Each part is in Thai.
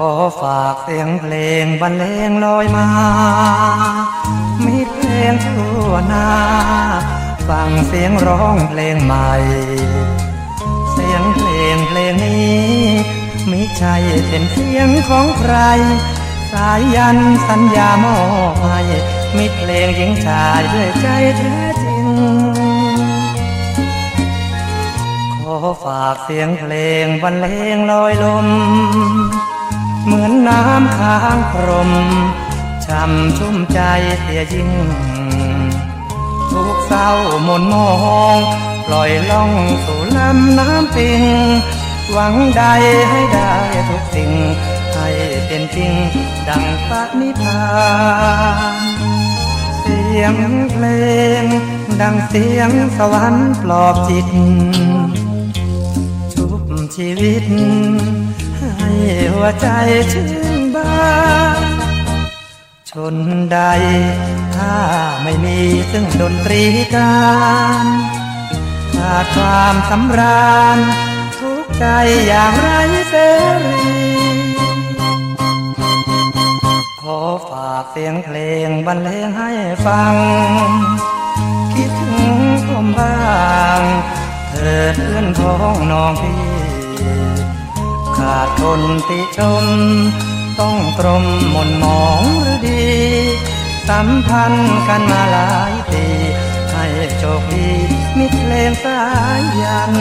ขอฝากเสียงเพลงบรรเลงลอยมา มีเพลงทั่วหน้า ฟังเสียงร้องเพลงใหม่ เสียงเพลงเพลงนี้มิใช่เป็นเสียงของใคร สายยันสัญญามอบให้มิเพลงหญิงชายด้วยใจแท้จริง ขอฝากเสียงเพลงบรรเลงลอยลม เหมือนน้ำค้างพรมช่ำชุ่มใจเสียยิ่ง ทุกเศร้ามนมองปล่อยล่องสู่ลำน้ำปิง หวังใดให้ได้ทุกสิ่ง ให้เป็นจริงดังปณิธานเสียงเพลง ดังเสียงสวรรค์ปลอบจิต ชุบชีวิต ให้หัวใจชื่นบานชนใด ถ้าไม่มีซึ่งดนตรีการขาดความสำราญ ทุกใจอย่างไรเสรีขอฝากเสียงเพลงบรรเลงให้ฟัง คิดถึงผมบ้างเถิดเพื่อนพ้องน้องพี่าดคนติชม ต้องตรมหมนหมองหรือดี สัมพันธ์กันมาหลายปี ให้โชคดีมิตรเลงสายยัน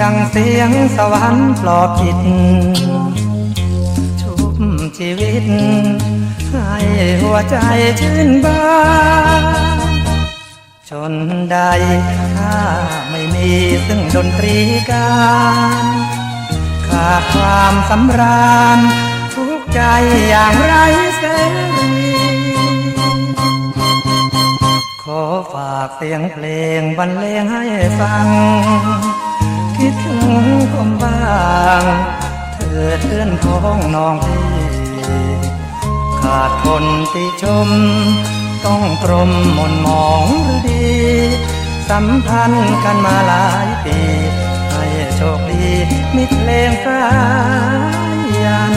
ดังเสียงสวรรค์ปลอบจิต ชุบชีวิต ให้หัวใจชื่นบานชนใดถ้าไม่มีซึ่งดนตรีการขาดความสำราญ ทุกใจอย่างไรเสรีขอฝากเสียงเพลงบรรเลงให้ฟัง คิดถึงผมบ้างเถิดเพื่อนพ้องน้องพี่ขาดคนติชม ต้องตรมมนมองหรือดี สัมพันธ์กันมาหลายปี ให้โชคดีมิตรเลงสายัน